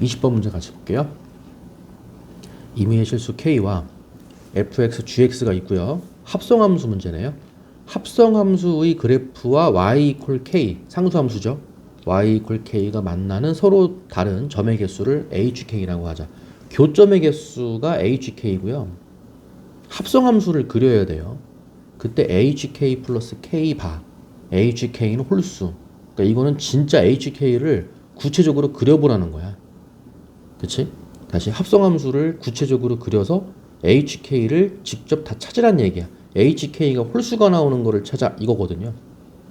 20번 문제 같이 볼게요. 임의의 실수 k와 fx, gx가 있고요. 합성함수 문제네요. 합성함수의 그래프와 y k 상수함수죠. y k가 만나는 서로 다른 점의 개수를 hk라고 하자. 교점의 개수가 hk고요. 합성함수를 그려야 돼요. 그때 hk 플러스 k 바 hk는 홀수. 그러니까 이거는 진짜 hk를 구체적으로 그려보라는 거야. 그치? 다시 합성함수를 구체적으로 그려서 HK를 직접 다 찾으란 얘기야. HK가 홀수가 나오는 거를 찾아 이거거든요.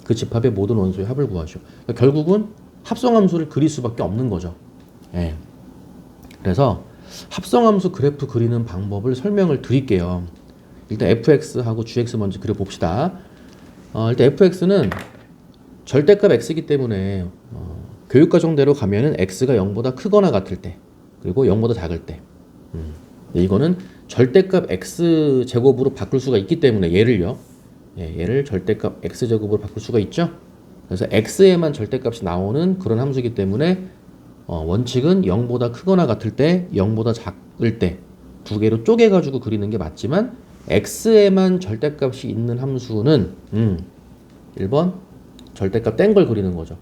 그 집합의 모든 원소의 합을 구하죠. 그러니까 결국은 합성함수를 그릴 수밖에 없는 거죠. 예. 그래서 합성함수 그래프 그리는 방법을 설명을 드릴게요. 일단 fx하고 gx 먼저 그려봅시다. 어, 일단 fx는 절대값 x이기 때문에 어, 교육과정대로 가면은 x가 0보다 크거나 같을 때 그리고 0보다 작을 때. 음. 이거는 절대값 x 제곱으로 바꿀 수가 있기 때문에 얘를요. 예, 얘를 절대값 x 제곱으로 바꿀 수가 있죠? 그래서 x에만 절대값이 나오는 그런 함수이기 때문에 어, 원칙은 0보다 크거나 같을 때 0보다 작을 때 두 개로 쪼개 가지고 그리는 게 맞지만 x에만 절대값이 있는 함수는 음, 1번 절대값 뗀 걸 그리는 거죠.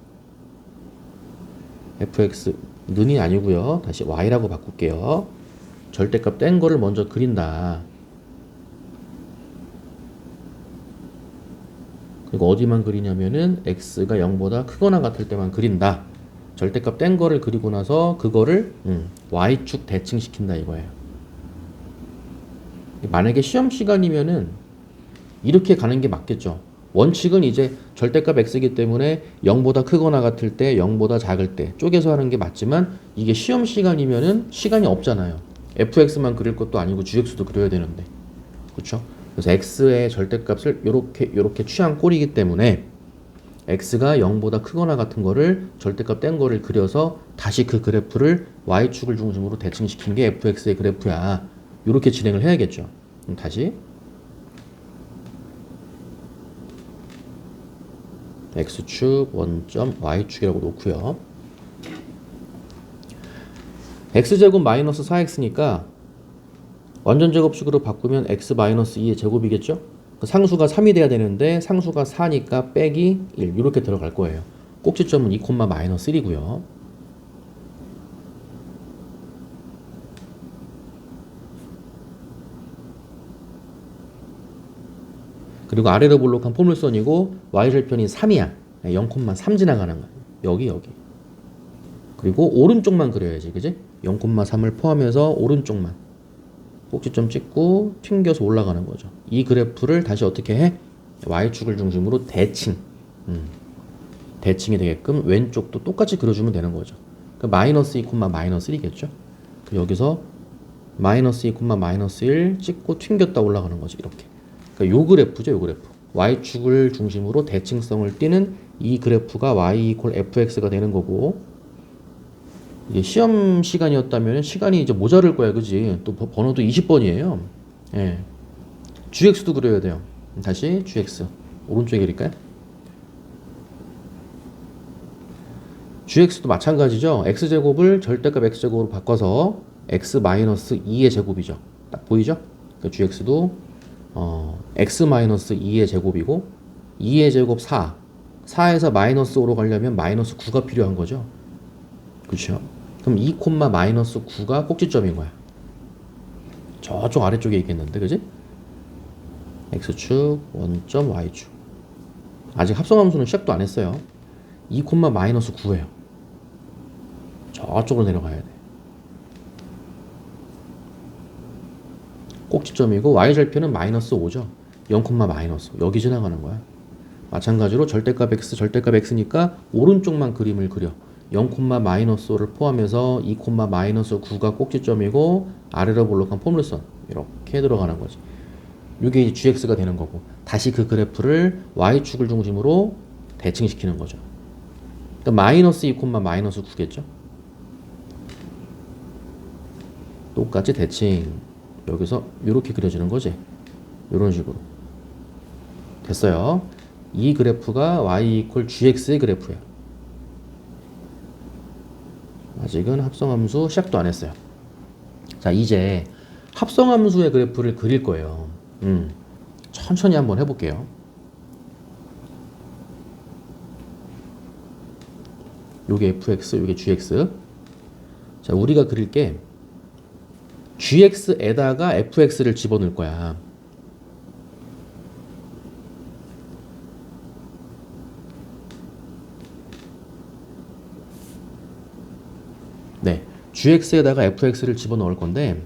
Fx 는이 아니고요. 다시 y라고 바꿀게요. 절대값 뗀 거를 먼저 그린다. 그리고 어디만 그리냐면은 x가 0보다 크거나 같을 때만 그린다. 절대값 뗀 거를 그리고 나서 그거를 음, y축 대칭시킨다 이거예요. 만약에 시험 시간이면은 이렇게 가는 게 맞겠죠. 원칙은 이제 절대값 x이기 때문에 0보다 크거나 같을 때 0보다 작을 때 쪼개서 하는 게 맞지만 이게 시험 시간이면은 시간이 없잖아요. fx만 그릴 것도 아니고 gx도 그려야 되는데. 그렇죠? 그래서 x의 절대값을 요렇게 요렇게 취한 꼴이기 때문에 x가 0보다 크거나 같은 거를 절대값 뗀 거를 그려서 다시 그 그래프를 y축을 중심으로 대칭시킨 게 fx의 그래프야. 요렇게 진행을 해야겠죠. 다시 x축 원점 y축이라고 놓고요. x제곱 마이너스 4x니까 완전 제곱식으로 바꾸면 x 마이너스 2의 제곱이겠죠? 그 상수가 3이 돼야 되는데 상수가 4니까 빼기 1 이렇게 들어갈 거예요. 꼭지점은 2, 마이너스 1이고요. 그리고 아래로 볼록한 포물선이고 y절편이 3이야. 0,3 지나가는 거야. 여기 여기. 그리고 오른쪽만 그려야지. 그지? 0,3을 포함해서 오른쪽만. 꼭지점 찍고 튕겨서 올라가는 거죠. 이 그래프를 다시 어떻게 해? y축을 중심으로 대칭. 음. 대칭이 되게끔 왼쪽도 똑같이 그려주면 되는 거죠. 그 마이너스 2, 마이너스 1이겠죠. 그 여기서 마이너스 2, 마이너스 1 찍고 튕겼다 올라가는 거지. 이렇게. 그러니까 요 그래프죠, 요 그래프. y축을 중심으로 대칭성을 띠는 이 그래프가 y 이퀄 fx가 되는 거고 이게 시험 시간이었다면 시간이 이제 모자랄 거야, 그지? 또 번- 번호도 20번이에요. 예. gx도 그려야 돼요. 다시 gx 오른쪽에 그릴까요? gx도 마찬가지죠. x제곱을 절대값 x제곱으로 바꿔서 x 마이너스 2의 제곱이죠. 딱 보이죠? 그 gx도 어, x 마이너스 2의 제곱이고 2의 제곱 4 4에서 마이너스 5로 가려면 마이너스 9가 필요한 거죠? 그렇죠? 그럼 2 콤마 마이너스 9가 꼭지점인 거야. 저쪽 아래쪽에 있겠는데 그지? x축 원점 y축. 아직 합성함수는 시작도 안 했어요. 2 콤마 마이너스 9예요. 저쪽으로 내려가야 돼 꼭지점이고 y절편은 마이너스 5죠. 0, 마이너스 여기 지나가는 거야. 마찬가지로 절대값 x, 절대값 x니까 오른쪽만 그림을 그려. 0, 마이너스 5를 포함해서 2, 마이너스 9가 꼭지점이고 아래로 볼록한 포물선 이렇게 들어가는 거지. 이게 gx가 되는 거고 다시 그 그래프를 y축을 중심으로 대칭시키는 거죠. 그러니까 마이너스 2, 마이너스 9겠죠. 똑같이 대칭 여기서 이렇게 그려지는 거지. 이런 식으로. 됐어요. 이 그래프가 y 이퀄 gx의 그래프야. 아직은 합성함수 시작도 안 했어요. 자, 이제 합성함수의 그래프를 그릴 거예요. 음, 천천히 한번 해볼게요. 요게 fx, 요게 gx. 자, 우리가 그릴 게 gx에다가 fx를 집어넣을 거야. 네. gx에다가 fx를 집어넣을 건데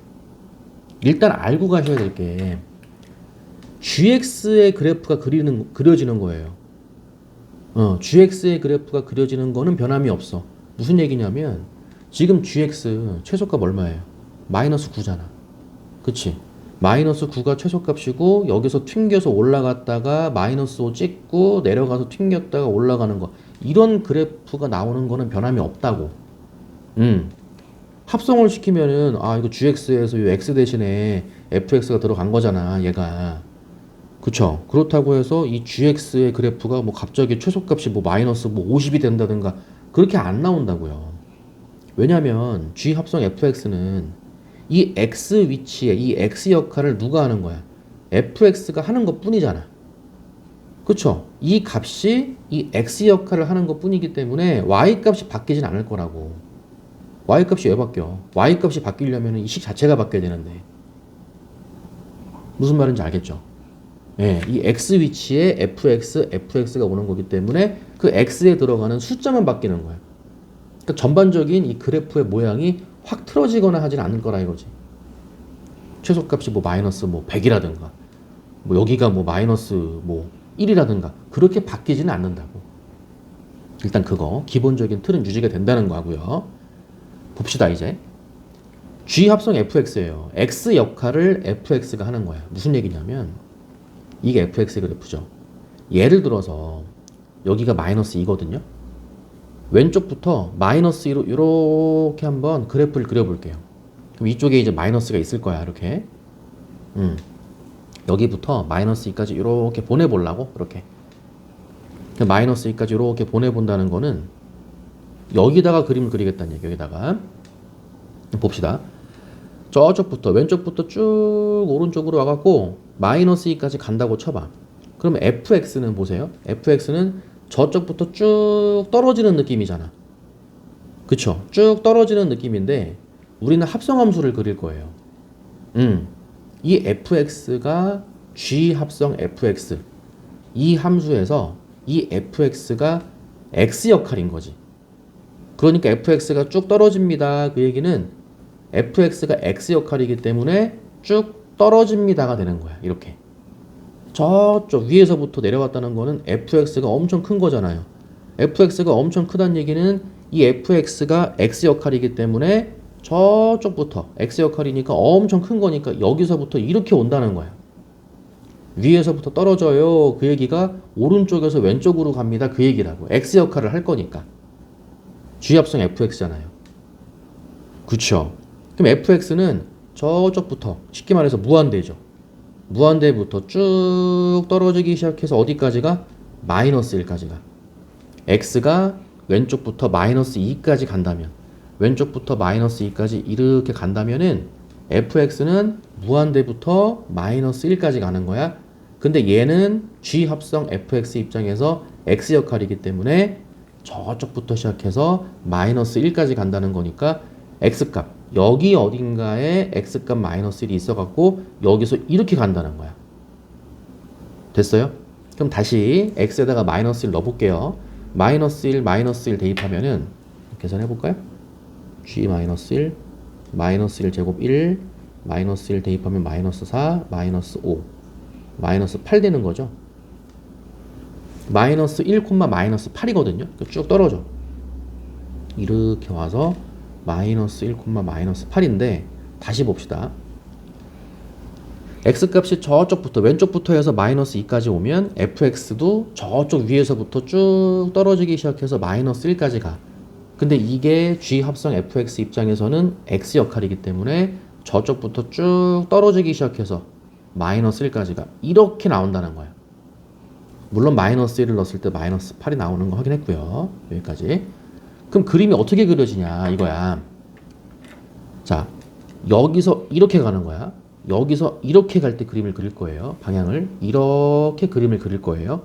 일단 알고 가셔야 될 게 gx의 그래프가 그리는 그려지는 거예요. 어, gx의 그래프가 그려지는 거는 변함이 없어. 무슨 얘기냐면 지금 gx 최소값 얼마예요? 마이너스 9잖아. 그치? 마이너스 9가 최소값이고 여기서 튕겨서 올라갔다가 마이너스 5 찍고 내려가서 튕겼다가 올라가는 거 이런 그래프가 나오는 거는 변함이 없다고. 음. 합성을 시키면은 아 이거 gx에서 이 x 대신에 fx가 들어간 거잖아 얘가 그쵸 그렇다고 해서 이 gx의 그래프가 뭐 갑자기 최소값이 뭐 마이너스 뭐 50이 된다든가 그렇게 안 나온다고요 왜냐면 g 합성 fx는 이 x 위치에 이 x 역할을 누가 하는 거야 fx가 하는 것 뿐이잖아 그쵸 이 값이 이 x 역할을 하는 것 뿐이기 때문에 y 값이 바뀌진 않을 거라고 y 값이 왜 바뀌어? y 값이 바뀌려면 이 식 자체가 바뀌어야 되는데 무슨 말인지 알겠죠? 예, 이 x 위치에 fx, fx가 오는 거기 때문에 그 x에 들어가는 숫자만 바뀌는 거야. 그러니까 전반적인 이 그래프의 모양이 확 틀어지거나 하진 않을 거라 이거지. 최소값이 뭐 마이너스 뭐 100이라든가 뭐 여기가 뭐 마이너스 뭐 1이라든가 그렇게 바뀌지는 않는다고. 일단 그거 기본적인 틀은 유지가 된다는 거고요. 봅시다 이제 G 합성 fx예요. x 역할을 fx가 하는 거야. 무슨 얘기냐면 이게 fx 그래프죠. 예를 들어서 여기가 마이너스 2거든요. 왼쪽부터 마이너스 2로 이렇게 한번 그래프를 그려볼게요. 그럼 이쪽에 이제 마이너스가 있을 거야. 이렇게. 음. 여기부터 마이너스 2까지 이렇게 보내보려고 이렇게. 그 마이너스 2까지 이렇게 보내본다는 거는 여기다가 그림을 그리겠다는 얘기 여기다가 봅시다 저쪽부터 왼쪽부터 쭉 오른쪽으로 와갖고 마이너스 2까지 간다고 쳐봐 그러면 fx는 보세요 fx는 저쪽부터 쭉 떨어지는 느낌이잖아 그쵸 쭉 떨어지는 느낌인데 우리는 합성함수를 그릴 거예요 음, 이 fx가 g 합성 fx 이 함수에서 이 fx가 x 역할인 거지 그러니까 fx가 쭉 떨어집니다. 그 얘기는 fx가 x 역할이기 때문에 쭉 떨어집니다가 되는 거야. 이렇게. 저쪽 위에서부터 내려왔다는 거는 fx가 엄청 큰 거잖아요. fx가 엄청 크다는 얘기는 이 fx가 x 역할이기 때문에 저쪽부터 x 역할이니까 엄청 큰 거니까 여기서부터 이렇게 온다는 거야. 위에서부터 떨어져요. 그 얘기가 오른쪽에서 왼쪽으로 갑니다. 그 얘기라고. x 역할을 할 거니까. G합성 fx잖아요. 그쵸? 그럼 fx는 저쪽부터 쉽게 말해서 무한대죠. 무한대부터 쭉 떨어지기 시작해서 어디까지가? 마이너스 1까지가. x가 왼쪽부터 마이너스 2까지 간다면 왼쪽부터 마이너스 2까지 이렇게 간다면은 fx는 무한대부터 마이너스 1까지 가는 거야. 근데 얘는 g 합성 fx 입장에서 x 역할이기 때문에 저쪽부터 시작해서 마이너스 1까지 간다는 거니까 x값 여기 어딘가에 x값 마이너스 1이 있어갖고 여기서 이렇게 간다는 거야 됐어요? 그럼 다시 x에다가 마이너스 1 넣어볼게요 마이너스 1 마이너스 1 대입하면은 계산해볼까요? g 마이너스 1 마이너스 1 제곱 1 마이너스 1 대입하면 마이너스 4 마이너스 5 마이너스 8 되는 거죠 마이너스 1, 마이너스 8이거든요. 쭉 떨어져. 이렇게 와서 마이너스 1, 마이너스 8인데 다시 봅시다. x값이 저쪽부터 왼쪽부터 해서 마이너스 2까지 오면 fx도 저쪽 위에서부터 쭉 떨어지기 시작해서 마이너스 1까지 가. 근데 이게 g 합성 fx 입장에서는 x 역할이기 때문에 저쪽부터 쭉 떨어지기 시작해서 마이너스 1까지 가. 이렇게 나온다는 거야. 물론 마이너스 1을 넣었을 때 마이너스 8이 나오는 거 확인했고요. 여기까지. 그럼 그림이 어떻게 그려지냐 이거야. 자, 여기서 이렇게 가는 거야. 여기서 이렇게 갈 때 그림을 그릴 거예요. 방향을 이렇게 그림을 그릴 거예요.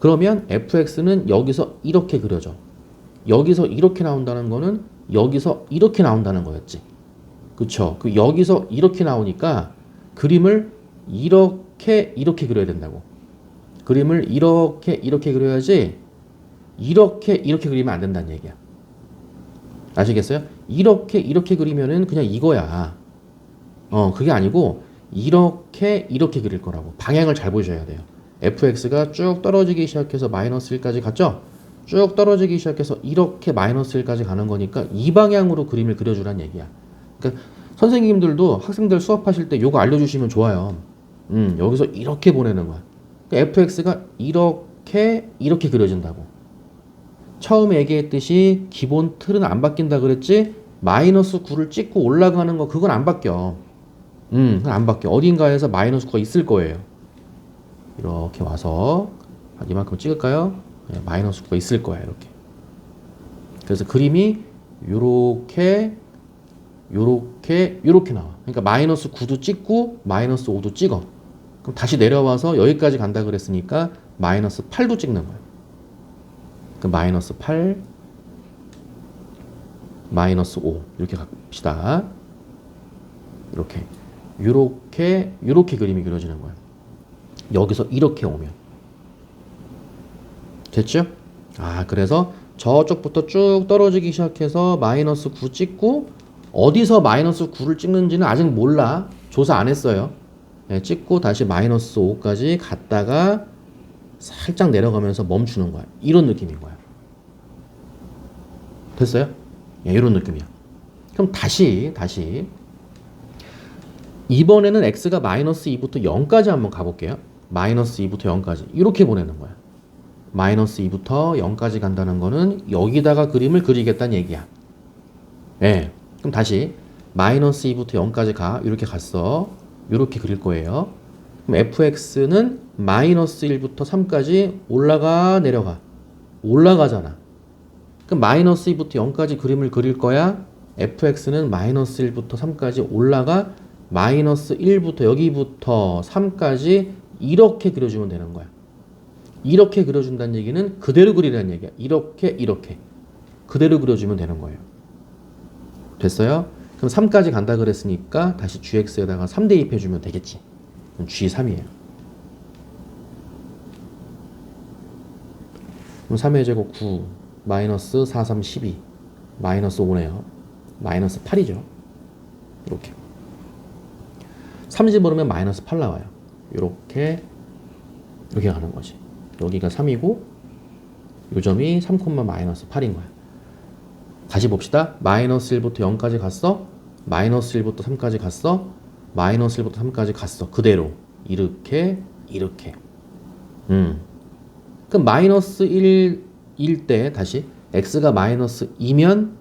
그러면 fx는 여기서 이렇게 그려져. 여기서 이렇게 나온다는 거는 여기서 이렇게 나온다는 거였지. 그쵸? 그 여기서 이렇게 나오니까 그림을 이렇게 이렇게 그려야 된다고. 그림을 이렇게 이렇게 그려야지 이렇게 이렇게 그리면 안 된다는 얘기야. 아시겠어요? 이렇게 이렇게 그리면은 그냥 이거야. 어, 그게 아니고 이렇게 이렇게 그릴 거라고. 방향을 잘 보셔야 돼요. fx가 쭉 떨어지기 시작해서 마이너스 1까지 갔죠? 쭉 떨어지기 시작해서 이렇게 마이너스 1까지 가는 거니까 이 방향으로 그림을 그려주란 얘기야. 그러니까 선생님들도 학생들 수업하실 때 요거 알려주시면 좋아요. 음, 여기서 이렇게 보내는 거야. 그러니까 fx가 이렇게 이렇게 그려진다고. 처음에 얘기했듯이 기본 틀은 안 바뀐다 그랬지? 마이너스 9를 찍고 올라가는 거 그건 안 바뀌어. 음, 그건 안 바뀌어. 어딘가에서 마이너스 9가 있을 거예요. 이렇게 와서 한 이만큼 찍을까요? 네, 마이너스 9가 있을 거야 이렇게. 그래서 그림이 요렇게 요렇게 요렇게 나와. 그러니까 마이너스 9도 찍고 마이너스 5도 찍어. 그럼 다시 내려와서 여기까지 간다 그랬으니까 마이너스 8도 찍는. 그 마이너스 8 마이너스 5 이렇게 갑시다. 이렇게. 요렇게 요렇게 그림이 그려지는 거야. 여기서 이렇게 오면. 됐죠? 아 그래서 저쪽부터 쭉 떨어지기 시작해서 마이너스 9 찍고 어디서 마이너스 9를 찍는지는 아직 몰라. 조사 안 했어요. 네, 찍고 다시 마이너스 5까지 갔다가 살짝 내려가면서 멈추는 거야. 이런 느낌인 거야 됐어요? 예, 이런 느낌이야 그럼 다시 다시 이번에는 x가 마이너스 2부터 0까지 한번 가볼게요 마이너스 2부터 0까지 이렇게 보내는 거야 마이너스 2부터 0까지 간다는 거는 여기다가 그림을 그리겠다는 얘기야. 예. 그럼 다시 마이너스 2부터 0까지 가. 이렇게 갔어. 이렇게 그릴 거예요. 그럼 fx는 마이너스 1부터 3까지 올라가 내려가. 올라가잖아. 그럼 마이너스 2부터 0까지 그림을 그릴 거야. fx는 마이너스 1부터 3까지 올라가 마이너스 1부터 여기부터 3까지 이렇게 그려주면 되는 거야. 이렇게 그려준다는 얘기는 그대로 그리라는 얘기야. 이렇게 이렇게 그대로 그려주면 되는 거예요. 됐어요? 그럼 3까지 간다 그랬으니까 다시 gx에다가 3 대입해주면 되겠지. 그럼 g3이에요. 그럼 3의 제곱 9 마이너스 4, 3, 12 마이너스 5네요. 마이너스 8이죠. 이렇게 30 오르면 마이너스 8 나와요. 이렇게 이렇게 가는 거지. 여기가 3이고 요 점이 3, 마이너스 8인 거야. 다시 봅시다. 마이너스 1부터 0까지 갔어. 마이너스 1부터 3까지 갔어. 마이너스 1부터 3까지 갔어. 그대로 이렇게 이렇게. 음. 그럼 마이너스 1 일때 다시 x가 마이너스 2면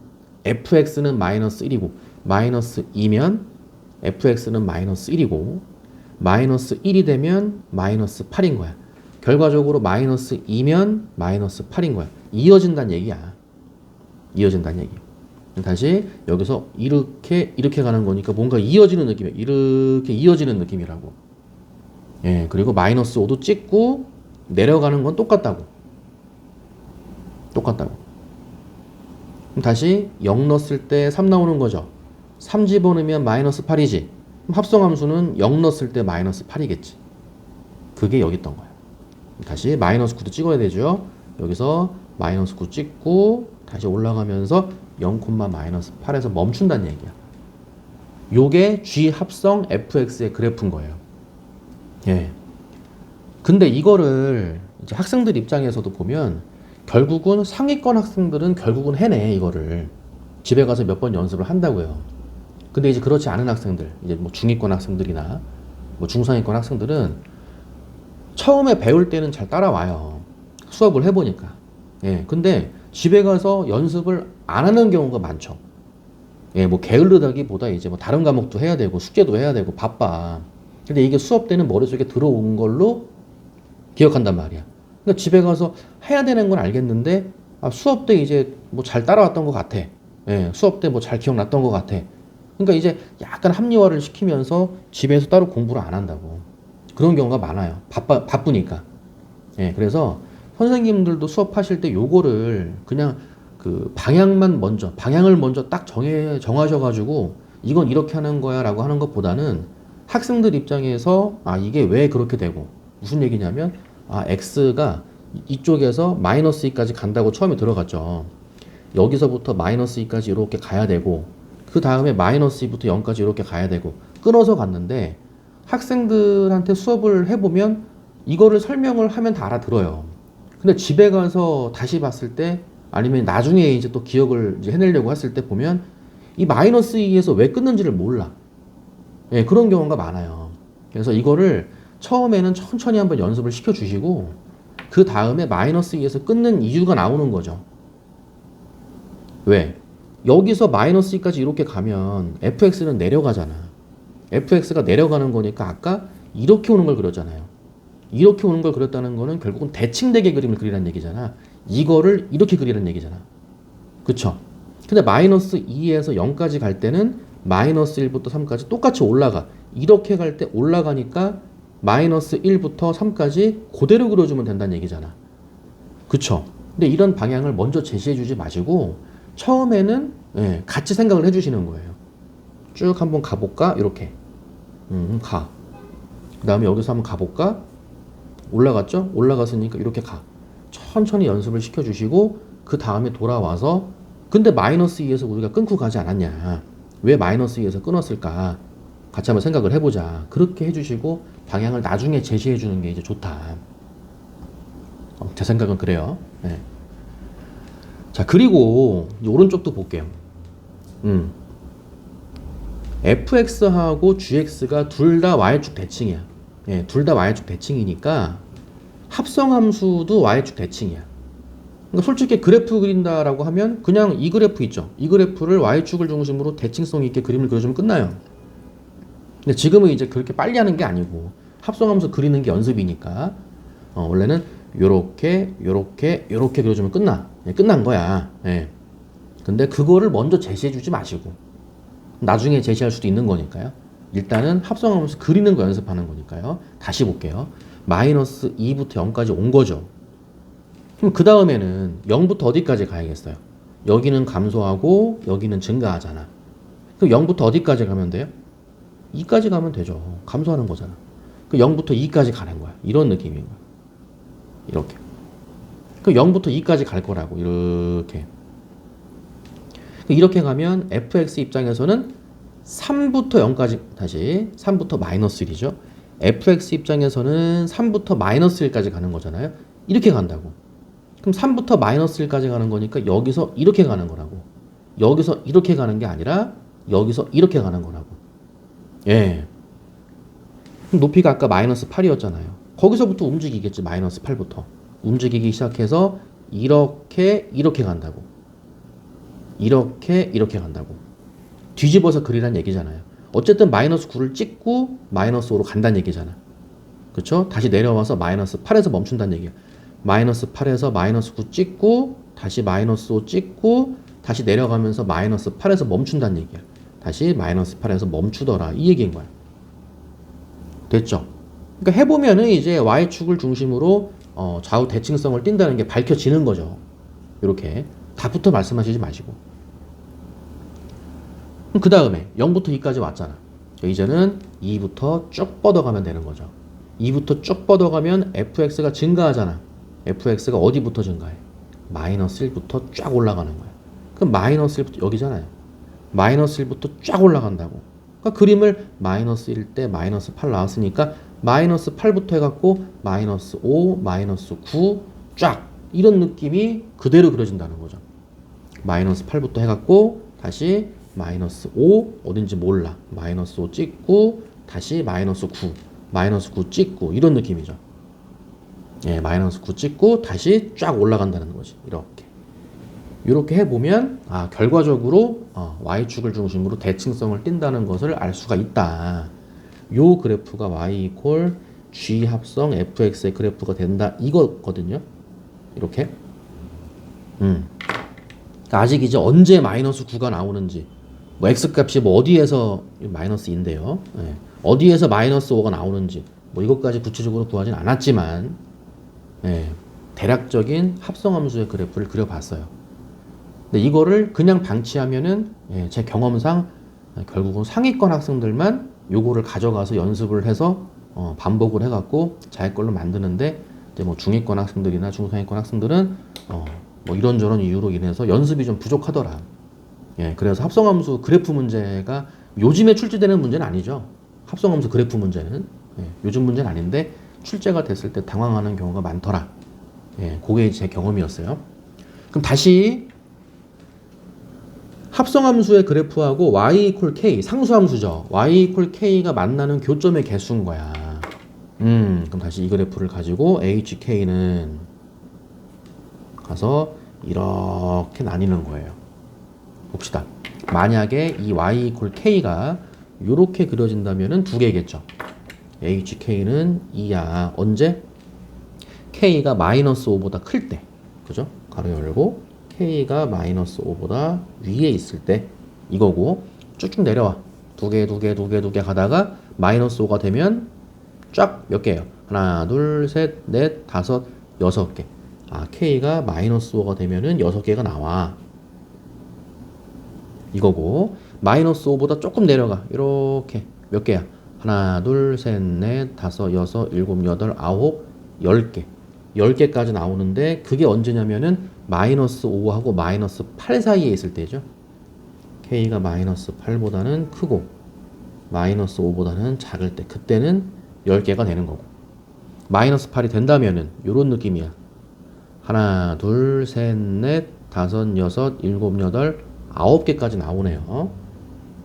fx는 마이너스 1이고 마이너스 2면 fx는 마이너스 1이고 마이너스 1이 되면 마이너스 8인 거야. 결과적으로 마이너스 2면 마이너스 8인 거야. 이어진다는 얘기야. 이어진다는 얘기. 다시 여기서 이렇게 이렇게 가는 거니까 뭔가 이어지는 느낌이야. 이렇게 이어지는 느낌이라고. 예, 그리고 마이너스 5도 찍고 내려가는 건 똑같다고. 똑같다고. 그럼 다시 0 넣었을 때 3 나오는 거죠. 3 집어넣으면 마이너스 8이지. 그럼 합성함수는 0 넣었을 때 마이너스 8이겠지. 그게 여기 있던 거야. 다시 마이너스 9도 찍어야 되죠. 여기서 마이너스 9 찍고 다시 올라가면서 0, 마이너스 8에서 멈춘다는 얘기야. 요게 G 합성 fx의 그래프인 거예요. 예. 근데 이거를 이제 학생들 입장에서도 보면 결국은 상위권 학생들은 결국은 해내 이거를 집에 가서 몇 번 연습을 한다고요. 근데 이제 그렇지 않은 학생들, 이제 뭐 중위권 학생들이나 뭐 중상위권 학생들은 처음에 배울 때는 잘 따라와요. 수업을 해보니까. 예, 근데 집에 가서 연습을 안 하는 경우가 많죠. 예, 뭐 게으르다기보다 이제 뭐 다른 과목도 해야 되고 숙제도 해야 되고 바빠. 근데 이게 수업 때는 머릿속에 들어온 걸로 기억한단 말이야. 그러니까 집에 가서 해야 되는 건 알겠는데 아, 수업 때 이제 뭐 잘 따라왔던 것 같아. 예, 수업 때 뭐 잘 기억났던 것 같아. 그러니까 이제 약간 합리화를 시키면서 집에서 따로 공부를 안 한다고. 그런 경우가 많아요. 바빠, 바쁘니까. 예, 그래서 선생님들도 수업하실 때 요거를 그냥 그 방향만 먼저, 방향을 먼저 딱 정해, 정하셔가지고 이건 이렇게 하는 거야 라고 하는 것보다는 학생들 입장에서 아, 이게 왜 그렇게 되고 무슨 얘기냐면 아, X가 이쪽에서 마이너스 2까지 간다고 처음에 들어갔죠. 여기서부터 마이너스 2까지 이렇게 가야 되고 그 다음에 마이너스 2부터 0까지 이렇게 가야 되고 끊어서 갔는데 학생들한테 수업을 해보면 이거를 설명을 하면 다 알아들어요. 근데 집에 가서 다시 봤을 때 아니면 나중에 이제 또 기억을 이제 해내려고 했을 때 보면 이 마이너스 2에서 왜 끊는지를 몰라. 예, 그런 경우가 많아요. 그래서 이거를 처음에는 천천히 한번 연습을 시켜주시고 그 다음에 마이너스 2에서 끊는 이유가 나오는 거죠. 왜? 여기서 마이너스 2까지 이렇게 가면 fx는 내려가잖아. fx가 내려가는 거니까 아까 이렇게 오는 걸 그렸잖아요. 이렇게 오는 걸 그렸다는 거는 결국은 대칭되게 그림을 그리라는 얘기잖아. 이거를 이렇게 그리라는 얘기잖아. 그쵸? 근데 마이너스 2에서 0까지 갈 때는 마이너스 1부터 3까지 똑같이 올라가. 이렇게 갈 때 올라가니까 마이너스 1부터 3까지 그대로 그려주면 된다는 얘기잖아. 그쵸? 근데 이런 방향을 먼저 제시해 주지 마시고 처음에는 예, 같이 생각을 해 주시는 거예요. 쭉 한번 가볼까? 이렇게. 음, 가. 그 다음에 여기서 한번 가볼까? 올라갔죠? 올라갔으니까 이렇게 가. 천천히 연습을 시켜 주시고 그 다음에 돌아와서 근데 마이너스 2에서 우리가 끊고 가지 않았냐? 왜 마이너스 2에서 끊었을까? 같이 한번 생각을 해보자. 그렇게 해주시고 방향을 나중에 제시해 주는 게 이제 좋다. 어, 제 생각은 그래요. 네. 자 그리고 이 오른쪽도 볼게요. 음. fx하고 gx가 둘 다 y축 대칭이야. 예, 둘 다 y축 대칭이니까 합성함수도 y축 대칭이야. 그러니까 솔직히 그래프 그린다라고 하면 그냥 이 그래프 있죠. 이 그래프를 y축을 중심으로 대칭성 있게 그림을 그려주면 끝나요. 근데 지금은 이제 그렇게 빨리 하는 게 아니고 합성함수 그리는 게 연습이니까 어, 원래는 요렇게 요렇게 요렇게 그려주면 끝나. 예, 끝난 거야. 예. 근데 그거를 먼저 제시해 주지 마시고 나중에 제시할 수도 있는 거니까요. 일단은 합성함수 그리는 거 연습하는 거니까요. 다시 볼게요. 마이너스 2부터 0까지 온 거죠. 그럼 그 다음에는 0부터 어디까지 가야겠어요? 여기는 감소하고 여기는 증가하잖아. 그럼 0부터 어디까지 가면 돼요? 2까지 가면 되죠. 감소하는 거잖아. 그 0부터 2까지 가는 거야. 이런 느낌인 거야. 이렇게. 그 0부터 2까지 갈 거라고. 이렇게. 이렇게 가면 fx 입장에서는 3부터 0까지 다시 3부터 마이너스 1이죠. fx 입장에서는 3부터 마이너스 1까지 가는 거잖아요. 이렇게 간다고. 그럼 3부터 마이너스 1까지 가는 거니까 여기서 이렇게 가는 거라고. 여기서 이렇게 가는 게 아니라 여기서 이렇게 가는 거라고. 예. 높이가 아까 마이너스 8이었잖아요. 거기서부터 움직이겠지. 마이너스 8부터. 움직이기 시작해서 이렇게 이렇게 간다고. 이렇게 이렇게 간다고. 뒤집어서 그리란 얘기잖아요. 어쨌든 마이너스 9를 찍고 마이너스 5로 간다는 얘기잖아. 그렇죠? 다시 내려와서 마이너스 8에서 멈춘다는 얘기야. 마이너스 8에서 마이너스 9 찍고 다시 마이너스 5 찍고 다시 내려가면서 마이너스 8에서 멈춘다는 얘기야. 다시 마이너스 8에서 멈추더라. 이 얘기인 거야. 됐죠? 그러니까 해보면은 이제 y축을 중심으로 어, 좌우 대칭성을 띈다는 게 밝혀지는 거죠. 이렇게 답부터 말씀하시지 마시고. 그 다음에 0부터 2까지 왔잖아. 이제는 2부터 쭉 뻗어가면 되는 거죠. 2부터 쭉 뻗어가면 fx가 증가하잖아. fx가 어디부터 증가해? 마이너스 1부터 쫙 올라가는 거야. 그럼 마이너스 1부터 여기잖아요. 마이너스 1부터 쫙 올라간다고. 그러니까 그림을 마이너스 1 때 마이너스 8 나왔으니까 마이너스 8부터 해갖고 마이너스 5, 마이너스 9, 쫙 이런 느낌이 그대로 그려진다는 거죠. 마이너스 8부터 해갖고 다시 마이너스 5 어딘지 몰라. 마이너스 5 찍고 다시 마이너스 9, 마이너스 9 찍고 이런 느낌이죠. 예, 마이너스 9 찍고 다시 쫙 올라간다는 거지. 이렇게. 이렇게 해보면 아, 결과적으로 어, y축을 중심으로 대칭성을 띈다는 것을 알 수가 있다. 요 그래프가 y 이퀄 g 합성 fx의 그래프가 된다 이거거든요. 이렇게. 음. 그러니까 아직 이제 언제 마이너스 9가 나오는지 뭐 x 값이 뭐 어디에서 마이너스 인데요. 예. 어디에서 마이너스 5가 나오는지 뭐 이것까지 구체적으로 구하진 않았지만 예. 대략적인 합성함수의 그래프를 그려봤어요. 근데 이거를 그냥 방치하면은 예, 제 경험상 결국은 상위권 학생들만 요거를 가져가서 연습을 해서 어, 반복을 해갖고 자기 걸로 만드는데 이제 뭐 중위권 학생들이나 중상위권 학생들은 어, 뭐 이런저런 이유로 인해서 연습이 좀 부족하더라. 예, 그래서 합성함수 그래프 문제가 요즘에 출제되는 문제는 아니죠. 합성함수 그래프 문제는 예, 요즘 문제는 아닌데 출제가 됐을 때 당황하는 경우가 많더라. 예, 그게 제 경험이었어요. 그럼 다시 합성함수의 그래프하고 y equal k 상수함수죠. y equal k가 만나는 교점의 개수인 거야. 음, 그럼 다시 이 그래프를 가지고 hk는 가서 이렇게 나뉘는 거예요. 봅시다. 만약에 이 y equal k가 이렇게 그려진다면은 두 개겠죠. hk는 2야. 언제? k가 마이너스 5보다 클 때. 그죠? 가로 열고 k가 마이너스 5보다 위에 있을 때 이거고 쭉쭉 내려와. 두 개, 두 개, 두 개, 두 개 가다가 마이너스 5가 되면 쫙 몇 개예요? 하나, 둘, 셋, 넷, 다섯, 여섯 개. 아, k가 마이너스 5가 되면은 여섯 개가 나와. 이거고 마이너스 5보다 조금 내려가. 이렇게 몇 개야? 하나, 둘, 셋, 넷, 다섯, 여섯, 일곱, 여덟, 아홉, 열 개. 10개까지 나오는데 그게 언제냐면은 마이너스 5하고 마이너스 8 사이에 있을 때죠. k가 마이너스 8보다는 크고 마이너스 5보다는 작을 때 그때는 10개가 되는 거고 마이너스 8이 된다면은 요런 느낌이야. 하나, 둘, 셋, 넷, 다섯, 여섯, 일곱, 여덟, 아홉 개까지 나오네요.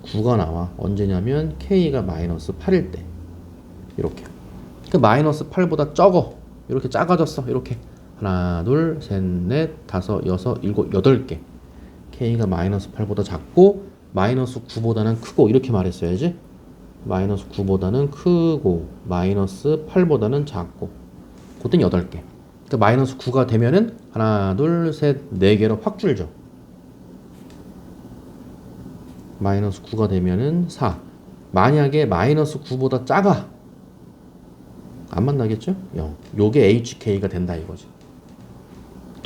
9가 나와. 언제냐면 k가 마이너스 8일 때. 이렇게. 그 마이너스 8보다 적어. 이렇게 작아졌어. 이렇게. 하나, 둘, 셋, 넷, 다섯, 여섯, 일곱, 여덟 개. k가 마이너스 8보다 작고 마이너스 9보다는 크고 이렇게 말했어야지. 마이너스 9보다는 크고 마이너스 8보다는 작고 그땐 8개. 그러니까 마이너스 9가 되면은 하나, 둘, 셋, 네 개로 확 줄죠. 마이너스 9가 되면은 4. 만약에 마이너스 9보다 작아. 안 만나겠죠? 0. 요게 HK가 된다 이거지.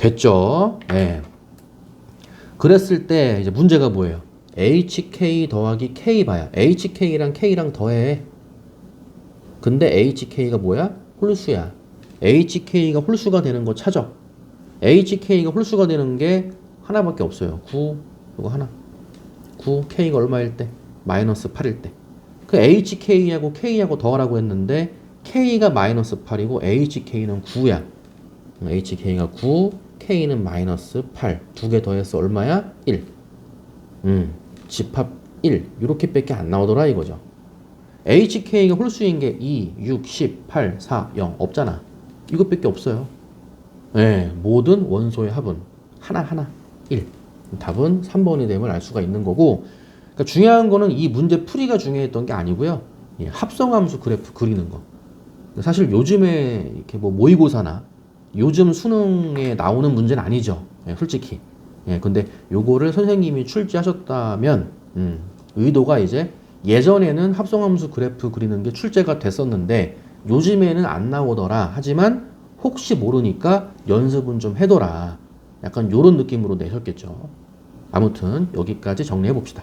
됐죠? 네. 그랬을 때 이제 문제가 뭐예요? HK 더하기 K 봐야. HK랑 K랑 더해. 근데 HK가 뭐야? 홀수야. HK가 홀수가 되는 거 찾아. HK가 홀수가 되는 게 하나밖에 없어요. 9, 이거 하나. 9, K가 얼마일 때? 마이너스 8일 때. 그 HK하고 K하고 더하라고 했는데 K가 마이너스 8이고 HK는 9야. HK가 9, K는 마이너스 8. 두 개 더해서 얼마야? 1. 음, 집합 1. 이렇게 밖에 안 나오더라 이거죠. HK가 홀수인 게 2, 6, 10, 8, 4, 0 없잖아. 이것밖에 없어요. 네, 모든 원소의 합은 하나 하나 1. 답은 3번이 됨을 알 수가 있는 거고 그러니까 중요한 거는 이 문제 풀이가 중요했던 게 아니고요. 예, 합성함수 그래프 그리는 거. 사실 요즘에 이렇게 뭐 모의고사나 요즘 수능에 나오는 문제는 아니죠. 예, 솔직히. 예, 근데 요거를 선생님이 출제하셨다면 음, 의도가 이제 예전에는 합성함수 그래프 그리는 게 출제가 됐었는데 요즘에는 안 나오더라. 하지만 혹시 모르니까 연습은 좀 해둬라. 약간 요런 느낌으로 내셨겠죠. 아무튼 여기까지 정리해 봅시다.